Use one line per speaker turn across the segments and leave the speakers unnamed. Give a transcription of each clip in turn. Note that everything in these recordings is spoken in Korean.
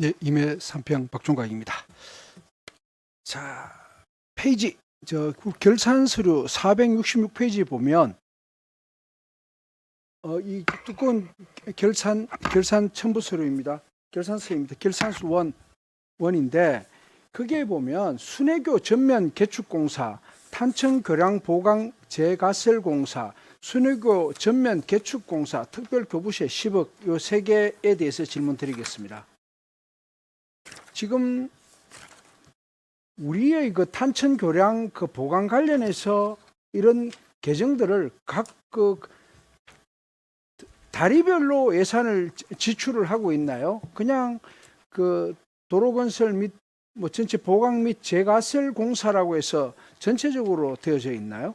네, 임해 삼평 박종각입니다. 자, 페이지 저 결산 서류 466페이지 보면 어, 이 두꺼운 결산 결산 첨부 서류입니다. 결산 서입니다. 결산수 원 원인데 거기에 보면 순회교 전면 개축 공사, 탄천 교량 보강 재가설 공사, 순회교 전면 개축 공사, 특별 교부세 10억 요 세 개에 대해서 질문 드리겠습니다. 지금 우리의 그 탄천 교량 그 보강 관련해서 이런 계정들을 각그 다리별로 예산을 지- 지출을 하고 있나요? 그냥 그 도로 건설 및 뭐 전체 보강 및 재가설 공사라고 해서 전체적으로 되어져 있나요?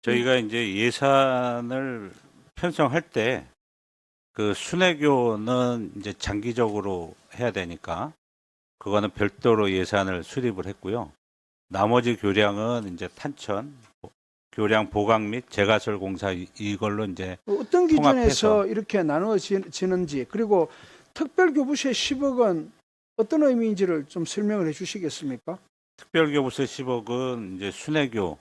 저희가 이제 예산을 편성할 때 그 순회교는 이제 장기적으로 해야 되니까 그거는 별도로 예산을 수립을 했고요. 나머지 교량은 이제 탄천, 교량 보강 및 재가설 공사 이- 이걸로 이제
어떤 기준에서
통합해서.
이렇게 나누어지는지 그리고 특별교부세 10억은 어떤 의미인지를 좀 설명을 해주시겠습니까?
특별교부세 10억은 이제 순회교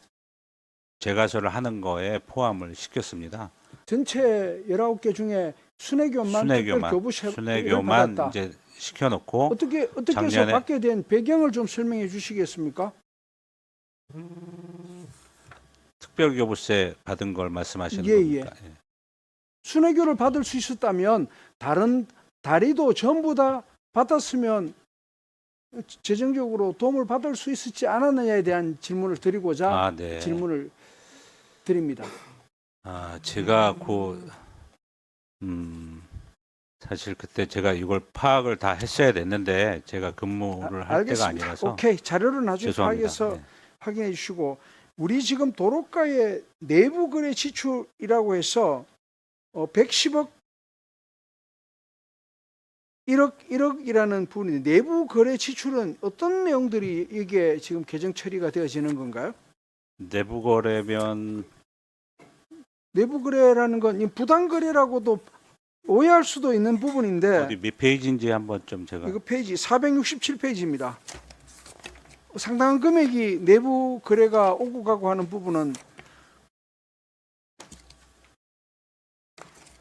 재가설을 하는 거에 포함을 시켰습니다.
전체 19개 중에 순회교만,
순회교만 순회교만
받았다.
이제 시켜놓고
어떻게 어떻게 해서
작년에-
받게 된 배경을 좀 설명해 주시겠습니까?
특별교부세 받은 걸 말씀하시는
예,
겁니까? 예.
순회교를 받을 수 있었다면 다른 다리도 전부 다 받았으면 재정적으로 도움을 받을 수 있었지 않았느냐에 대한 질문을 드리고자
아, 네.
질문을 드립니다.
아, 제가 그, 음, 사실 그때 제가 이걸 파악을 다 했어야 됐는데, 제가 근무를 할 때가
알겠습니다.
아니라서.
오케이 자료를 나중에
죄송합니다.
파악해서
네.
확인해 주시고 우리 지금 도로가의 내부 거래 지출이라고 해서 어, 110억 1억 1억이라는 부분이 내부 거래 지출은 어떤 내용들이 이게 지금 개정 처리가 되어지는 건가요?
내부 거래면,
내부 거래라는 건이 부당 거래라고도 오해할 수도 있는 부분인데
어디 몇 페이지인지 한번 좀 제가.
네. 이거 페이지 467페이지입니다. 상당한 금액이 내부 거래가 오고 가고 하는 부분은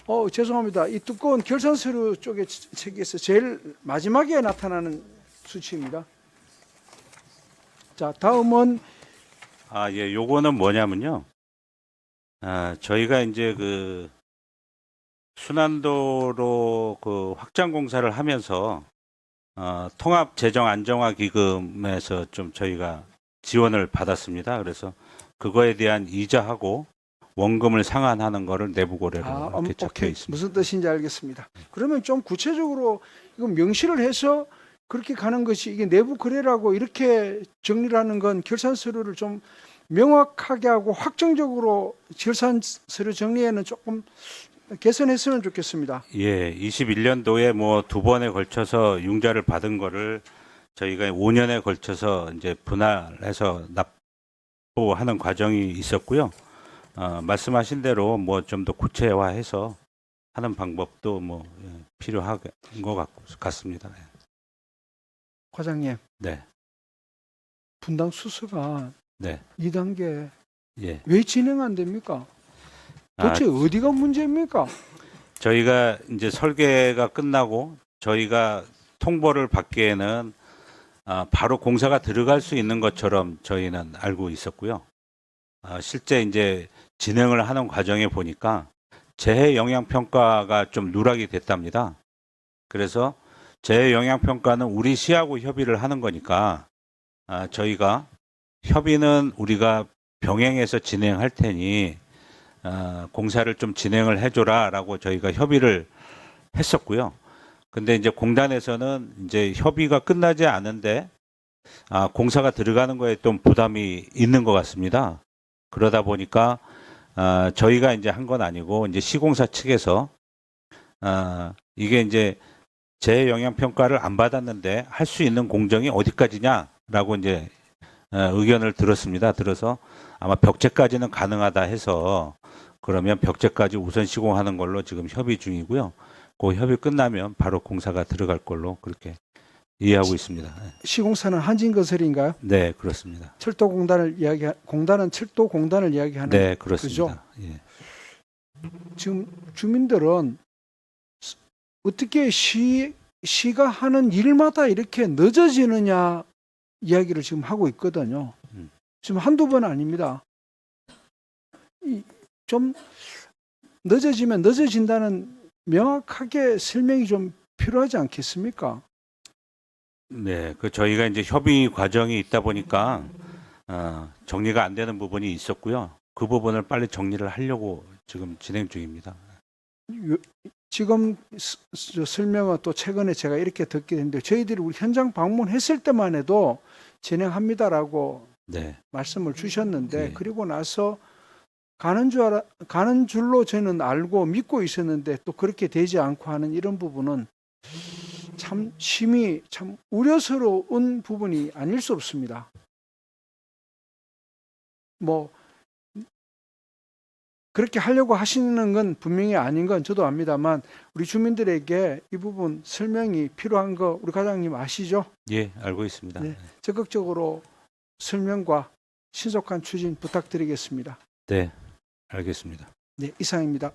어 죄송합니다. 이 두꺼운 결산 서류 쪽에 치- 책에서 제일 마지막에 나타나는 수치입니다. 자 다음은
아, 예, 요거는 뭐냐면요. 아, 저희가 이제 그, 순환도로 그 확장 공사를 하면서, 어, 통합 재정 안정화 기금에서 좀 저희가 지원을 받았습니다. 그래서 그거에 대한 이자하고 원금을 상환하는 거를 내부 고래로
아,
이렇게
음,
적혀
오케이.
있습니다.
무슨 뜻인지 알겠습니다. 그러면 좀 구체적으로 이거 명시를 해서 그렇게 가는 것이 이게 내부 거래라고 이렇게 정리를 하는 건 결산 서류를 좀 명확하게 하고 확정적으로 결산 서류 정리에는 조금 개선했으면 좋겠습니다.
예, 21년도에 뭐 두 번에 걸쳐서 융자를 받은 거를 저희가 5년에 걸쳐서 이제 분할해서 납부하는 과정이 있었고요. 어, 말씀하신 대로 뭐 좀 더 구체화해서 하는 방법도 뭐 예, 필요한 것 같, 같습니다. 예.
과장님,
네,
분당 수수가
네,
2단계
예.
왜 진행 안 됩니까?
아,
도대체 어디가 문제입니까?
저희가 이제 설계가 끝나고 저희가 통보를 받기에는 아, 바로 공사가 들어갈 수 있는 것처럼 저희는 알고 있었고요. 아, 실제 이제 진행을 하는 과정에 보니까 재해 영향 평가가 좀 누락이 됐답니다. 그래서 재해 영향 평가는 우리 시하고 협의를 하는 거니까 아, 저희가 협의는 우리가 병행해서 진행할 테니 어, 공사를 좀 진행을 해줘라라고 저희가 협의를 했었고요. 근데 이제 공단에서는 이제 협의가 끝나지 않은데 아, 공사가 들어가는 거에 좀 부담이 있는 것 같습니다. 그러다 보니까 아, 저희가 이제 한 건 아니고 이제 시공사 측에서 아, 이게 이제 재 영향 평가를 안 받았는데 할 수 있는 공정이 어디까지냐라고 이제 어, 의견을 들었습니다. 들어서 아마 벽체까지는 가능하다 해서 그러면 벽체까지 우선 시공하는 걸로 지금 협의 중이고요. 그 협의 끝나면 바로 공사가 들어갈 걸로 그렇게 이해하고 있습니다. 네.
시공사는 한진건설인가요?
네, 그렇습니다.
철도공단을 이야기 공단은 철도공단을 이야기하는
네, 그렇습니다. 예.
지금 주민들은 스- 어떻게 시 시가 하는 일마다 이렇게 늦어지느냐 이야기를 지금 하고 있거든요.
음.
지금 한두 번 아닙니다. 이, 좀 늦어지면 늦어진다는 명확하게 설명이 좀 필요하지 않겠습니까?
네, 그 저희가 이제 협의 과정이 있다 보니까 어, 정리가 안 되는 부분이 있었고요. 그 부분을 빨리 정리를 하려고 지금 진행 중입니다.
요- 지금 설명은 또 최근에 제가 이렇게 듣게 됐는데 저희들이 우리 현장 방문했을 때만 해도 진행합니다라고
네,
말씀을 주셨는데
네.
그리고 나서 가는 줄 알아, 가는 줄로 저는 알고 믿고 있었는데 또 그렇게 되지 않고 하는 이런 부분은 참 심히 참 우려스러운 부분이 아닐 수 없습니다. 뭐 그렇게 하려고 하시는 건 분명히 아닌 건 저도 압니다만 우리 주민들에게 이 부분 설명이 필요한 거 우리 과장님 아시죠?
예, 알고 있습니다.
네. 적극적으로 설명과 신속한 추진 부탁드리겠습니다.
네, 알겠습니다.
네, 이상입니다.